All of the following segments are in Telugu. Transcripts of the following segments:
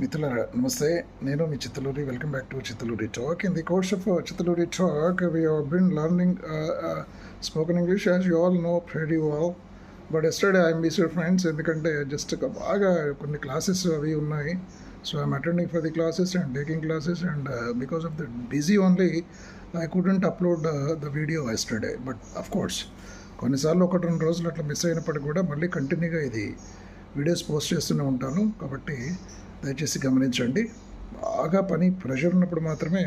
మిత్రులారా నమస్తే. నేను మీ Chittaluri. Welcome back to Chittaluri talk in the course of Chittaluri talk we have been learning spoken English as you all know you wow but yesterday I miss your friends ఎందుకంటే జస్ట్ బాగా కొన్ని క్లాసెస్ అవి ఉన్నాయి. So I'm attending for the classes and taking classes and because of the busy only I couldn't upload the video yesterday but of course కొన్నిసార్లు ఒకటి రెండు రోజులు అట్లా మిస్ అయినప్పటికీ కూడా మళ్ళీ కంటిన్యూగా ఇది వీడియోస్ పోస్ట్ చేస్తూనే ఉంటాను. కాబట్టి దయచేసి గమనించండి. బాగా పని ప్రెషర్ ఉన్నప్పుడు మాత్రమే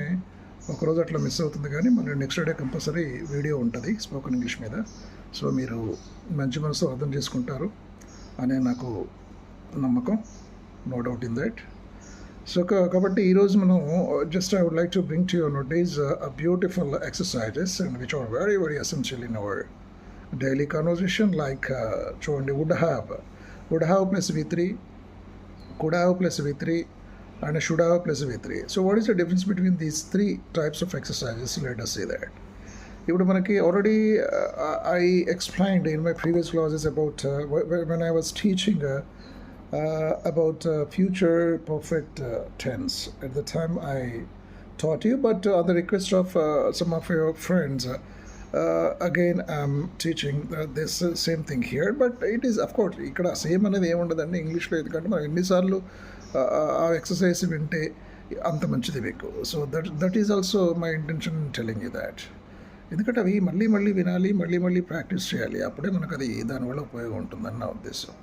ఒకరోజు అట్లా మిస్ అవుతుంది కానీ మళ్ళీ నెక్స్ట్ డే కంపల్సరీ వీడియో ఉంటుంది స్పోకెన్ ఇంగ్లీష్ మీద. సో మీరు మంచి మనసు అర్థం చేసుకుంటారు అనే నాకు నమ్మకం. No doubt in that so కాబట్టి ఈరోజు మనం just I would like to bring to your notice a beautiful exercises and which are very very essential in our daily conversation like చూడండి would have would have plus V three could have plus V3 and should have plus V3. So what is the difference between these three types of exercises? Let us see that. ఇప్పుడు మనకి already I explained in my previous classes about when I was teaching about future perfect tense at the time I taught you, but uh, on the request of uh, some of again friends, uh, uh, again I'm teaching uh, this uh, same thing here. But it is, of course, ఇక్కడ సేమ్ అనేది ఏముండదండి ఇంగ్లీష్లో ఎందుకంటే మనం ఎన్నిసార్లు uh, uh, ఆ ఎక్సర్సైజ్ వింటే అంత మంచిది మీకు. So that that is also my intention telling you that ఎందుకంటే అవి మళ్ళీ మళ్ళీ వినాలి మళ్ళీ మళ్ళీ ప్రాక్టీస్ చేయాలి. అప్పుడే మనకు అది దానివల్ల ఉపయోగం ఉంటుందని నా ఉద్దేశం.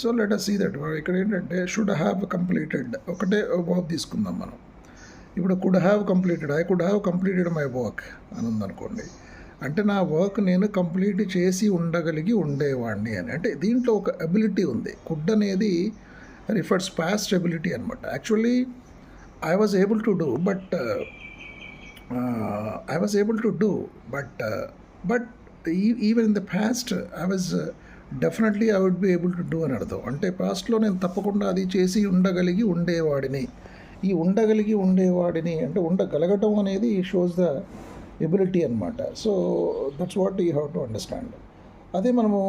So let us see that ఇక్కడ ఏంటంటే షుడ్ హ్యావ్ కంప్లీటెడ్ ఒకటే వర్క్ తీసుకుందాం మనం. ఇప్పుడు could have completed I could have completed my work అని ఉందనుకోండి. అంటే నా వర్క్ నేను కంప్లీట్ చేసి ఉండగలిగి ఉండేవాడిని అని. అంటే దీంట్లో ఒక అబిలిటీ ఉంది. కుడ్ అనేది రిఫర్స్ పాస్ట్ అబిలిటీ అనమాట actually I was able to do but I was able to do but but even in the past I was definitely I would be able to do అని అర్థం. అంటే పాస్ట్లో నేను తప్పకుండా అది చేసి ఉండగలిగి ఉండేవాడిని. ఈ ఉండగలిగి ఉండేవాడిని అంటే ఉండగలగటం అనేది షోస్ ద ఎబిలిటీ అనమాట so that's what you have to understand అదే మనము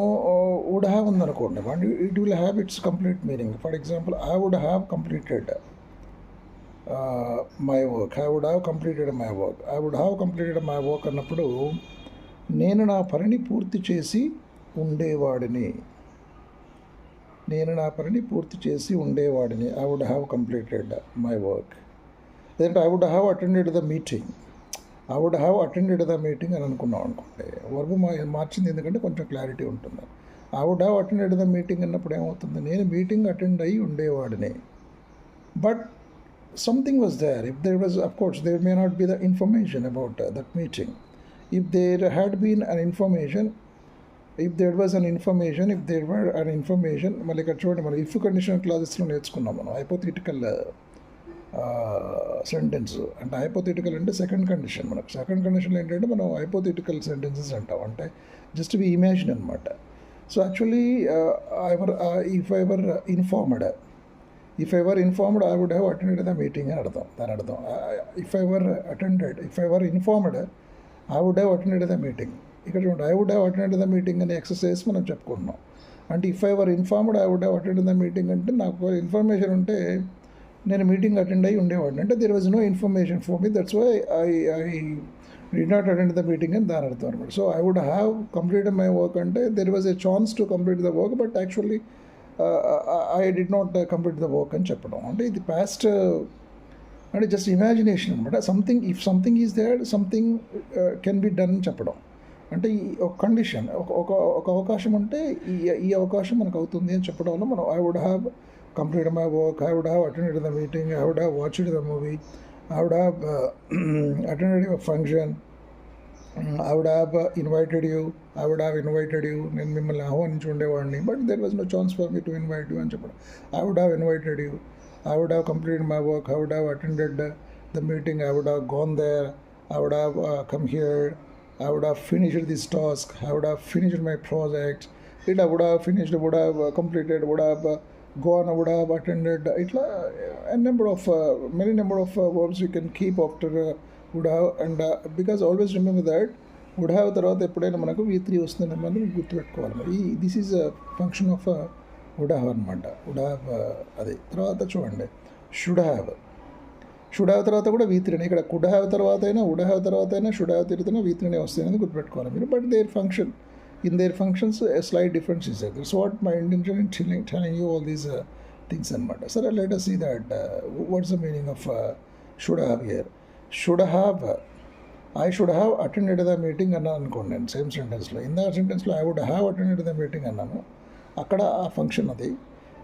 వుడ్ హ్యావ్ ఉందనుకోండి. And it will have its complete meaning for example I would have completed my work I would have completed my work I would have completed my work అన్నప్పుడు నేను నా పనిని పూర్తి చేసి ఉండేవాడిని. నేను నా పనిని పూర్తి చేసి ఉండేవాడిని. I would have completed my work లేదంటే I would have attended the meeting I would have attended the meeting అని అనుకున్నాం అనుకోండి. వర్బు మార్చింది ఎందుకంటే కొంచెం క్లారిటీ ఉంటుంది. I would have attended the meeting అన్నప్పుడు ఏమవుతుంది? నేను మీటింగ్ అటెండ్ అయ్యి ఉండేవాడిని. But something was there if there was of course there may not be the information about that meeting if there had been an information if there was an information if there were an information మళ్ళీ ఇక్కడ చూడండి మనం ఇఫ్ కండిషన్ క్లాసెస్లో నేర్చుకున్నాం మనం. హైపోథిటికల్ సెంటెన్స్ అంటే హైపోథెటికల్ అంటే సెకండ్ కండిషన్ మనకు. సెకండ్ కండిషన్లో ఏంటంటే మనం హైపోథెటికల్ సెంటెన్సెస్ అంటాం. అంటే జస్ట్ వి ఇమాజిన్ అనమాట so actually I were if I were informed if I were informed I would have attended the meeting అని అర్థం. దాని అర్థం. If I were attended if I were informed I would have attended the meeting ఇక్కడ చూడండి I would have attended the meeting అనే ఎక్సర్సైజ్ మనం చెప్పుకుంటున్నాం. అంటే if I were informed I would have attend the meeting అంటే నాకు ఇన్ఫర్మేషన్ ఉంటే నేను మీటింగ్ అటెండ్ అయ్యి ఉండేవాడిని. అంటే there was no information for me that's why I I did not attend the meeting అని దాని అర్థం అనమాట so I would have complete my work అంటే there was a chance to complete the work but actually I did not complete the work అని చెప్పడం. అంటే ఇది పాస్ట్ uh, అంటే జస్ట్ ఇమాజినేషన్ అనమాట something if something is there something can be done చెప్పడం. అంటే ఈ ఒక కండిషన్ ఒక ఒక ఒక అవకాశం ఉంటే ఈ ఈ అవకాశం మనకు అవుతుంది అని చెప్పడం వల్ల మనం I would have Complete my work I would have attended the meeting I would have watched the movie I would have attended your function I would have invited you I would have invited you నేను మిమ్మల్ని ఆహ్వానించి ఉండేవాడిని but there was no chance for me to invite you అని చెప్పడం I would have invited you I would have complete my work I would have attended the meeting I would have gone there I would have come here I would have finished this task. I would have finished my project. It I would have finished, would have uh, completed, would have uh, gone, would have attended. It a number of uh, many number of uh, verbs you can keep after uh, would have and uh, because always remember that would have తర్వాత ఎప్పుడైనా మనకు వి త్రీ వస్తుందని మనం గుర్తుపెట్టుకోవాలి మరి this is a function of would have అనమాట వుడ్ హ్యావ్ అది. తర్వాత చూడండి. షుడ్ హ్యావ్ షుడ్ హ్యావ్ తర్వాత కూడా వీ త్రీనే ఇక్కడ కుడ్ హ్యావ్ తర్వాత అయినా వుడ్ హ్యావ్ తర్వాత అయినా షుడ్ హ్యావ్ తిరిగితేనే వి త్రీనే వస్తాయి అనేది గుర్తుపెట్టుకోవాలి మీరు. But there function in there functions slight difference is that's what my intention in telling telling you all these things అనమాట సరే let us see that what's the meaning of should have here should have I should have attended the meeting అన్నాను అనుకోండి నేను సేమ్ సెంటెన్స్లో ఇందా సెంటెన్స్లో I would have attended the meeting అన్నాను అక్కడ ఆ ఫంక్షన్ అది.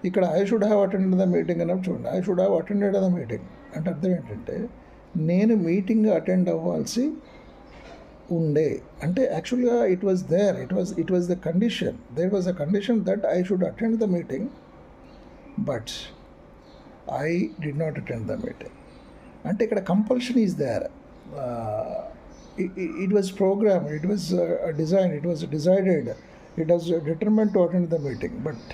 ఇక్కడ I should have attended the meeting అన్నప్పుడు చూడండి I should have attended the meeting అంటే అర్థం ఏంటంటే నేను మీటింగ్ అటెండ్ అవ్వాల్సి ఉండే. అంటే యాక్చువల్గా it was there it was it was the condition there was a condition that I should attend the meeting but I did not attend the meeting అంటే ఇక్కడ compulsion is there it was program it was design it was decided it was determined to attend the meeting but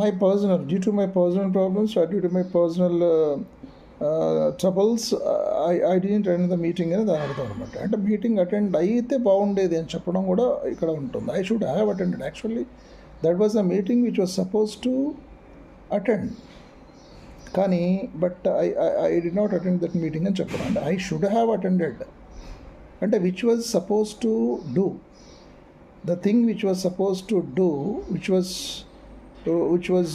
my personal due to my personal problems due to my personal troubles I I attend the meeting అని దాని అర్థం అనమాట అంటే మీటింగ్ అటెండ్ అయితే బాగుండేది అని చెప్పడం కూడా ఇక్కడ ఉంటుంది. I should have attended actually that was a meeting which was suppose to attend కానీ but I I did not attend that meeting అని చెప్పడం. అంటే ఐ షుడ్ హ్యావ్ అటెండెడ్ అంటే which was suppose to do the thing which was suppose to do which was which was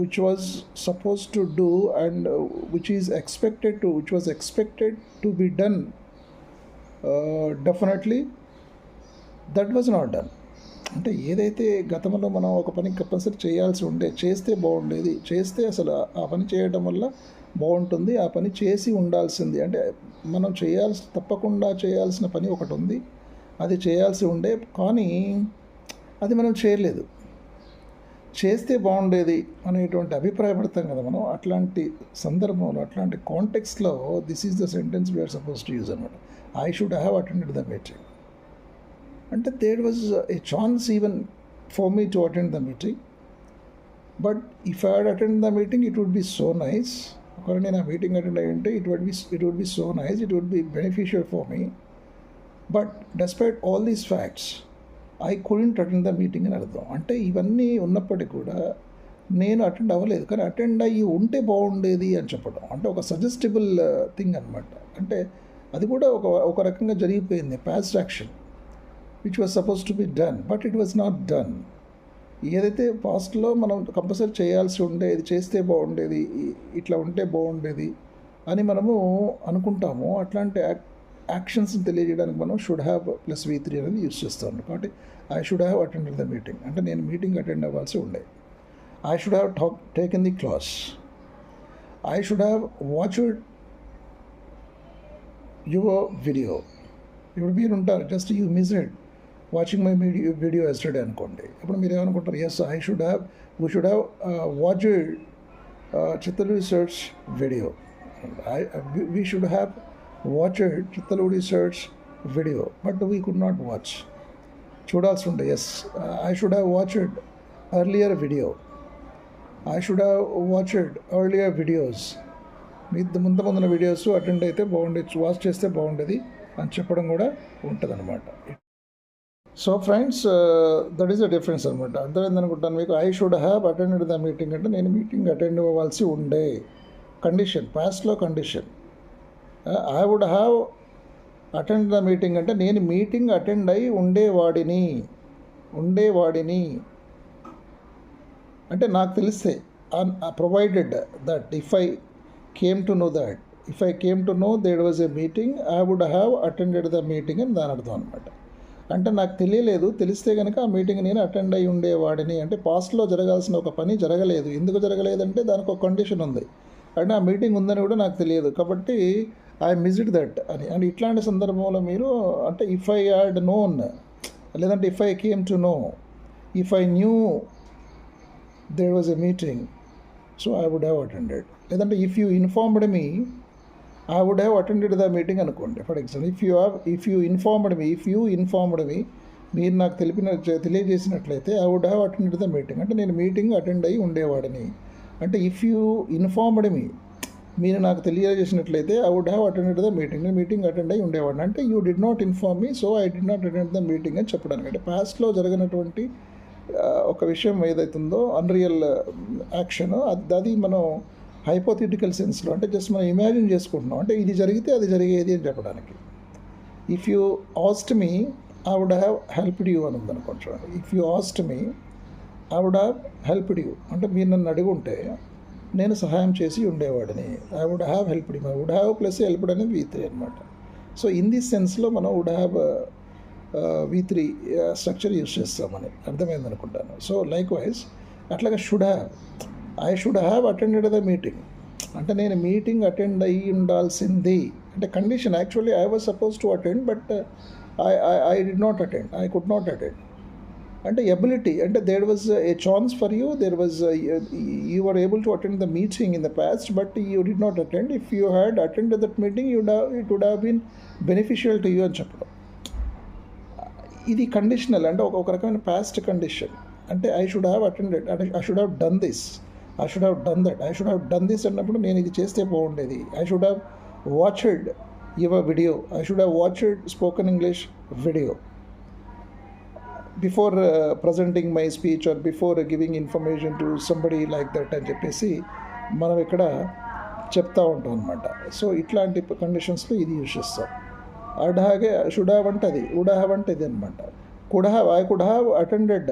which was supposed to do and uh, which is expected to which was expected to be done uh, definitely that was not done. అంటే ఏదైతే గతంలో మనం ఒక పని కంపల్సరీ చేయాల్సి ఉండే చేస్తే బాగుండేది చేస్తే అసలు ఆ పని చేయడం వల్ల బాగుంటుంది ఆ పని చేసి ఉండాల్సింది. అంటే మనం చేయాల్సి తప్పకుండా చేయాల్సిన పని ఒకటి ఉంది అది చేయాల్సి ఉండే కానీ అది మనం చేయలేదు. చేస్తే బాగుండేది అనేటువంటి అభిప్రాయపడతాం కదా మనం. అట్లాంటి సందర్భంలో అట్లాంటి కాంటెక్స్లో this is the sentence we are suppose to use అనమాట I should have attended the meeting అంటే there was a chance even for me to attend the meeting but if I attend the meeting it would be so nice ఒకవేళ నేను ఆ మీటింగ్ అటెండ్ అయ్యి ఉంటే it would be it would be so nice it would be beneficial for me but despite all these facts I couldn't attend the meeting అని అర్థం. అంటే ఇవన్నీ ఉన్నప్పటికీ కూడా నేను అటెండ్ అవ్వలేదు. కానీ అటెండ్ అయ్యి ఉంటే బాగుండేది అని చెప్పడం అంటే ఒక సజెస్టిబుల్ థింగ్ అనమాట అంటే అది కూడా ఒక ఒక రకంగా జరిగిపోయింది. Past action which was suppose to be done but it was not done ఏదైతే పాస్ట్లో మనం కంపల్సరీ చేయాల్సి ఉండే ఇది చేస్తే బాగుండేది ఇట్లా ఉంటే బాగుండేది అని మనము అనుకుంటాము. అట్లాంటి యాక్ట్ యాక్షన్స్ని తెలియజేయడానికి మనం should have plus V three అనేది యూస్ చేస్తాను కాబట్టి I should have attended the meeting అంటే నేను మీటింగ్ అటెండ్ అవ్వాల్సి ఉండే. I should have talk taken the class I should have watched your video ఇప్పుడు మీరు ఉంటారు just you miss it watching my video video yesterday అనుకోండి. ఇప్పుడు మీరు ఏమనుకుంటారు? Yes I should have we should have watch Chitra research video I we should have watched Chittaludi search video but we could not watch చూడాల్సి ఉండే yes I should have watched earlier video I should have watched earlier videos మీ ముందు ముందున వీడియోస్ అటెండ్ అయితే బాగుండేది వాచ్ చేస్తే బాగుండేది అని చెప్పడం కూడా ఉంటుంది అనమాట so friends that is the difference అనమాట అర్థమైంది అనుకుంటాను మీకు? I should have attended the meeting అంటే నేను మీటింగ్ అటెండ్ అవ్వాల్సి ఉండే. కండిషన్ పాస్ట్లో condition I would have attend the meeting అంటే నేను మీటింగ్ అటెండ్ అయి ఉండేవాడిని ఉండేవాడిని. అంటే నాకు తెలిస్తే provided that if I came to know that if I came to know there was a meeting I would have attended the meeting అని దాని అర్థం అనమాట అంటే నాకు తెలియలేదు తెలిస్తే కనుక ఆ మీటింగ్ నేను అటెండ్ అయి ఉండేవాడిని. అంటే పాస్ట్లో జరగాల్సిన ఒక పని జరగలేదు. ఎందుకు జరగలేదంటే దానికి ఒక కండిషన్ ఉంది. అంటే ఆ మీటింగ్ ఉందని కూడా నాకు తెలియదు. కాబట్టి ఐ మిస్డ్ దట్ అని. అండ్ ఇట్లాంటి సందర్భంలో మీరు అంటే ఇఫ్ ఐ హ్యాడ్ నోన్ లేదంటే if I came to know if I knew there was a meeting so I would have attended లేదంటే if you informed me I would have attended the meeting అనుకోండి. For example if you have if you informed me if you informed me మీరు నాకు తెలిపిన తెలియజేసినట్లయితే I would have attended the meeting అంటే నేను మీటింగ్ అటెండ్ అయ్యి ఉండేవాడిని. అంటే ఇఫ్ యూ ఇన్ఫార్మ్డ్ మీ మీరు నాకు తెలియజేసినట్లయితే I would have attended the meeting నేను మీటింగ్ అటెండ్ అయ్యి ఉండేవాడిని. అంటే you did not inform me so I did not attend the meeting అని చెప్పడానికి. అంటే పాస్ట్లో జరిగినటువంటి ఒక విషయం ఏదైతుందో అన్రియల్ యాక్షన్ అది అది మనం హైపోథిటికల్ సెన్స్లో అంటే జస్ట్ మనం ఇమాజిన్ చేసుకుంటున్నాం. అంటే ఇది జరిగితే అది జరిగేది అని చెప్పడానికి. If you asked me I would have helped you అని ఉందనుకోండి if you asked me I would have helped you అంటే మీరు నన్ను అడిగి ఉంటే నేను సహాయం చేసి ఉండేవాడిని. I would have helped you would have plus helped అనేది వీ త్రీ అనమాట సో ఇన్ దిస్ సెన్స్లో మనం would have V three structure use చేస్తామని అర్థమైంది అనుకుంటాను. సో లైక్ వైజ్ అట్లాగా should have I should have attended the meeting అంటే నేను మీటింగ్ అటెండ్ అయ్యి ఉండాల్సింది. అంటే condition actually I was suppose to attend but I I did not attend I could not attend అంటే ఎబిలిటీ అంటే there was a chance for you there was you are able to attend the meeting in the past but you did not attend if you had attend that meeting you it would have been beneficial to you అని చెప్పడం. ఇది కండిషనల్ అంటే ఒక ఒక రకమైన పాస్ట్ కండిషన్ అంటే ఐ షుడ్ హ్యావ్ అటెండెడ్ అంటే I should have done this I should have done that I should have done this అన్నప్పుడు నేను ఇది చేస్తే బాగుండేది. I should have watched your video I should have watched spoken English video before presenting my speech or before giving information to somebody like that అని చెప్పేసి మనం ఇక్కడ చెప్తా ఉంటాం అనమాట సో ఇట్లాంటి కండిషన్స్లో ఇది యూజ్ చేస్తాం. అడ్ షుడావ్ షుడ్ అంటే అది వుడ్ అంటే ఇది అనమాట could I could have attended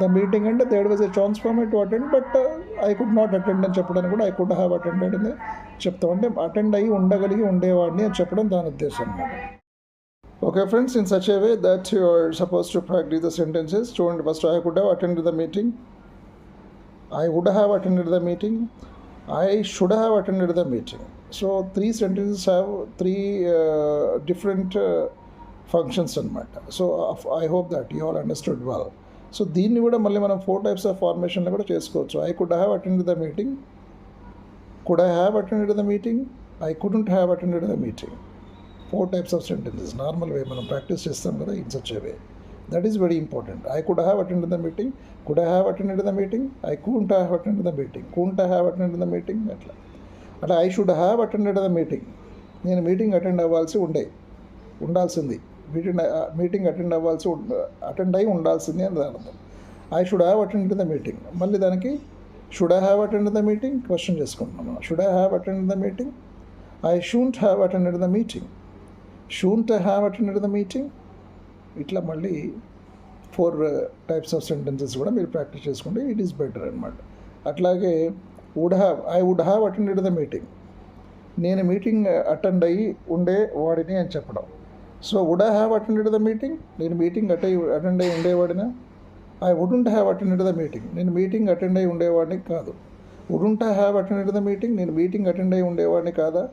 the meeting అంటే there was a chance for me to attend but I could not attend అని చెప్పడానికి కూడా ఐ కుడ్ హ్యావ్ అటెండెడ్ అని చెప్తాం. అంటే అటెండ్ అయ్యి ఉండగలిగి ఉండేవాడిని అని చెప్పడం దాని ఉద్దేశం అనమాట okay friends in such a way that you are suppose to practice the sentences చూడండి first I could have attend the meeting I would have attended the meeting I should have attended the meeting so three sentences have three different functions అనమాట so I hope that you all understood well so దీన్ని కూడా మళ్ళీ మనం ఫోర్ టైప్స్ ఆఫ్ ఫార్మేషన్లో కూడా చేసుకోవచ్చు I could have attended the meeting could I have attended the meeting I couldn't have attended the meeting four types of sentences normal way మనం ప్రాక్టీస్ చేస్తాం కదా in such way that is very important I could have attend the meeting could I have attended the meeting I couldn't have attend the meeting couldn't have attend the meeting అట్లా. అట్లా I should have attended the meeting నేను మీటింగ్ అటెండ్ అవ్వాల్సి ఉండే. ఉండాల్సింది. మీటింగ్ మీటింగ్ అటెండ్ అవ్వాల్సి అటెండ్ అయి ఉండాల్సింది అని దాని అర్థం. I should have attend the meeting మళ్ళీ దానికి should I have attend the meeting question చేసుకుంటున్నాను should I have attend the meeting I shouldn't have attended the meeting shouldn't have attended the meeting ఇట్లా మళ్ళీ ఫోర్ టైప్స్ ఆఫ్ సెంటెన్సెస్ కూడా మీరు ప్రాక్టీస్ చేసుకుంటే ఇట్ ఈస్ బెటర్ అనమాట అట్లాగే would have I would have attended the meeting నేను మీటింగ్ అటెండ్ అయ్యి ఉండే వాడిని అని చెప్పడం. So would I have attended the meeting నేను మీటింగ్ అటె అటెండ్ అయ్యి ఉండేవాడినా I wouldn't have attended the meeting నేను మీటింగ్ అటెండ్ అయ్యి ఉండేవాడిని కాదు. Wouldn't I have attended the meeting నేను మీటింగ్ అటెండ్ అయ్యి ఉండేవాడిని కాదా?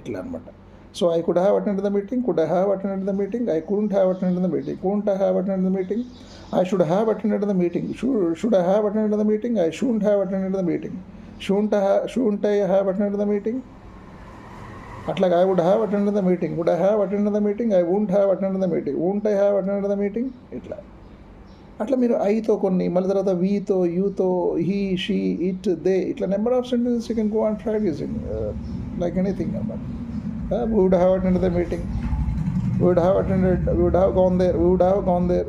ఇట్లా అనమాట so I could have attend the meeting could I have attended the meeting I couldn't have attended the meeting couldn't I have attended the meeting I should have attended the meeting should I have attended the meeting I shouldn't have attended the meeting shouldn't I shouldn't I have attended the meeting అట్లాగే I would have attend the meeting would I have attend the meeting I wouldn't have attend the meeting wouldn't I have attend the meeting ఇట్లా అట్లా మీరు ఐతో కొన్ని మళ్ళీ తర్వాత వీతో యూతో హీ షీ ఇట్ దే ఇట్లా number of sentences you can go and practicing like anything uh, we would have attended the meeting. we would have attended we would have gone there we would have gone there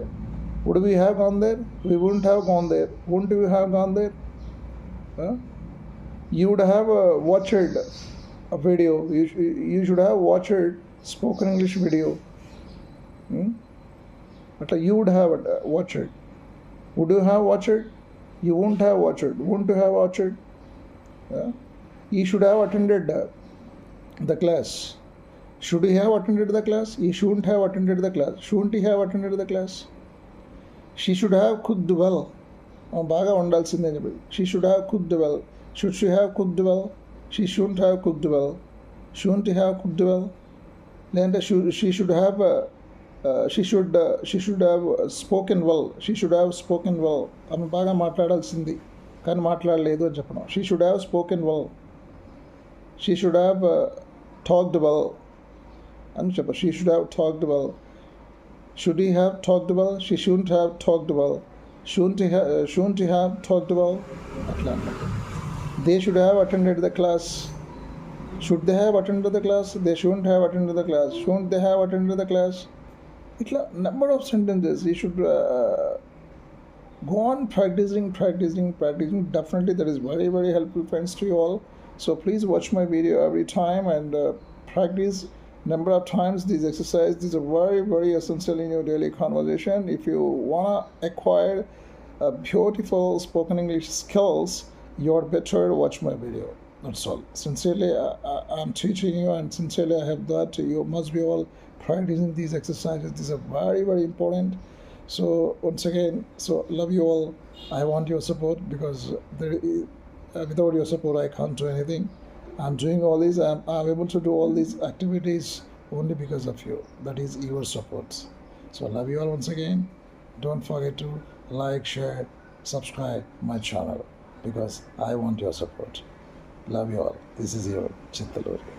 would we have gone there we wouldn't have gone there wouldn't we have gone there you would have uh, watched a video. You, sh- you should have watched spoken english video. Hmm? but uh, you would have uh, watched. It would you have watched? It you won't have watched. It Won't you have watched? It yeah? you should have attended uh, the class. Should he have attended the class? He shouldn't have attended the class. Shouldn't he have attended the class? She should have cooked well బాగా ఉండాల్సిందే చెప్పి she should have cooked well should she have cooked well she shouldn't have cooked well shouldn't have cooked well లేదంటే she should have she should she should have spoken well she should have spoken well ఆమె బాగా మాట్లాడాల్సింది కానీ మాట్లాడలేదు అని చెప్పడం she should have spoken well she should have talked about Anshapa. She should have talked about. Should he have talked about? She shouldn't have talked about. Shouldn't he, ha- uh, shouldn't he have talked about? Atlanta. They should have attended the class. Should they have attended the class? They shouldn't have attended the class. Shouldn't they have attended the class? Number of sentences. You should uh, go on practicing, practicing, practicing. Definitely, that is very, very helpful, friends, to you all so please watch my video every time and uh, practice number of times these exercises these are very very essential in your daily conversation. If you want to acquire uh, beautiful spoken english skills you're better. Watch my video. That's all. Sincerely I, i'm teaching you and sincerely i have that you must be all practicing these exercises. These are very very important. So once again so love you all. I want your support because there is, uh, without your support i can't do anything. I'm doing all these I'm, I'm able to do all these activities only because of you. That is your support. So I love you all once again. Don't forget to like share subscribe my channel because i want your support. Love you all. This is your chittaluri